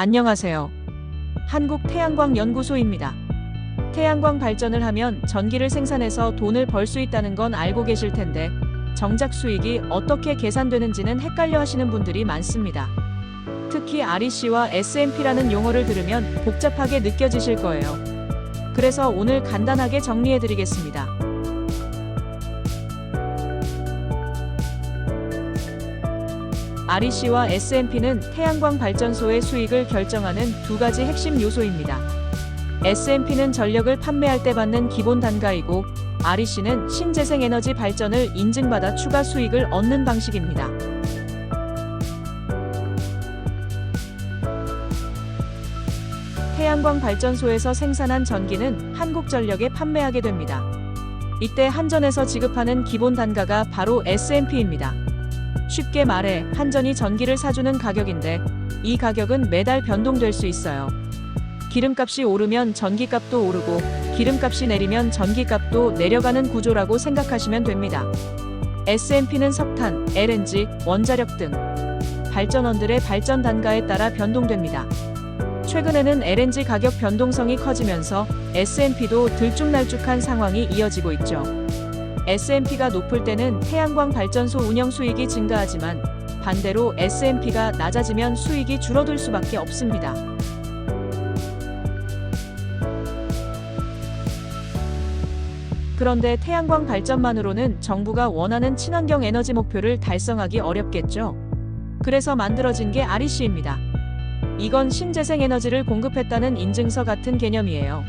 안녕하세요. 한국태양광연구소입니다. 태양광 발전을 하면 전기를 생산해서 돈을 벌 수 있다는 건 알고 계실 텐데, 정작 수익이 어떻게 계산되는지는 헷갈려 하시는 분들이 많습니다. 특히 REC와 SMP라는 용어를 들으면 복잡하게 느껴지실 거예요. 그래서 오늘 간단하게 정리해 드리겠습니다. REC와 SMP는 태양광 발전소의 수익을 결정하는 두 가지 핵심 요소입니다. SMP는 전력을 판매할 때 받는 기본 단가이고 REC는 신재생 에너지 발전을 인증받아 추가 수익을 얻는 방식입니다. 태양광 발전소에서 생산한 전기는 한국전력에 판매하게 됩니다. 이때 한전에서 지급하는 기본 단가가 바로 SMP입니다. 쉽게 말해 한전이 전기를 사주는 가격인데 이 가격은 매달 변동될 수 있어요. 기름값이 오르면 전기값도 오르고 기름값이 내리면 전기값도 내려가는 구조라고 생각하시면 됩니다. SMP는 석탄, LNG, 원자력 등 발전원들의 발전 단가에 따라 변동됩니다. 최근에는 LNG 가격 변동성이 커지면서 SMP도 들쭉날쭉한 상황이 이어지고 있죠. SMP가 높을 때는 태양광 발전소 운영 수익이 증가하지만 반대로 SMP가 낮아지면 수익이 줄어들 수밖에 없습니다. 그런데 태양광 발전만으로는 정부가 원하는 친환경 에너지 목표를 달성하기 어렵겠죠. 그래서 만들어진 게 REC입니다. 이건 신재생 에너지를 공급했다는 인증서 같은 개념이에요.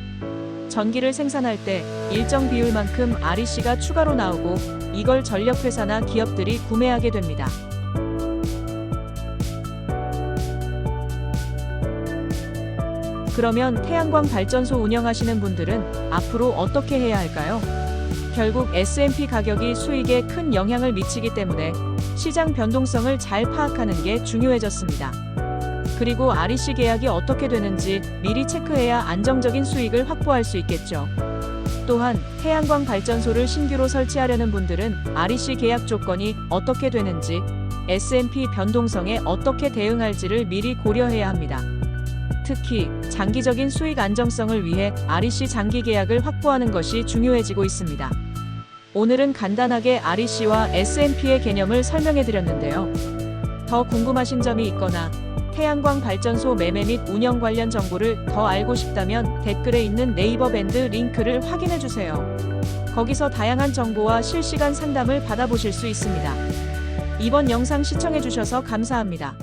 전기를 생산할 때 일정 비율만큼 REC가 추가로 나오고 이걸 전력회사나 기업들이 구매하게 됩니다. 그러면 태양광 발전소 운영하시는 분들은 앞으로 어떻게 해야 할까요? 결국 S&P 가격이 수익에 큰 영향을 미치기 때문에 시장 변동성을 잘 파악하는 게 중요해졌습니다. 그리고 REC 계약이 어떻게 되는지 미리 체크해야 안정적인 수익을 확보할 수 있겠죠. 또한 태양광 발전소를 신규로 설치하려는 분들은 REC 계약 조건이 어떻게 되는지 S&P 변동성에 어떻게 대응할지를 미리 고려해야 합니다. 특히 장기적인 수익 안정성을 위해 REC 장기 계약을 확보하는 것이 중요해지고 있습니다. 오늘은 간단하게 REC와 S&P의 개념을 설명해 드렸는데요. 더 궁금하신 점이 있거나 태양광 발전소 매매 및 운영 관련 정보를 더 알고 싶다면 댓글에 있는 네이버 밴드 링크를 확인해 주세요. 거기서 다양한 정보와 실시간 상담을 받아보실 수 있습니다. 이번 영상 시청해 주셔서 감사합니다.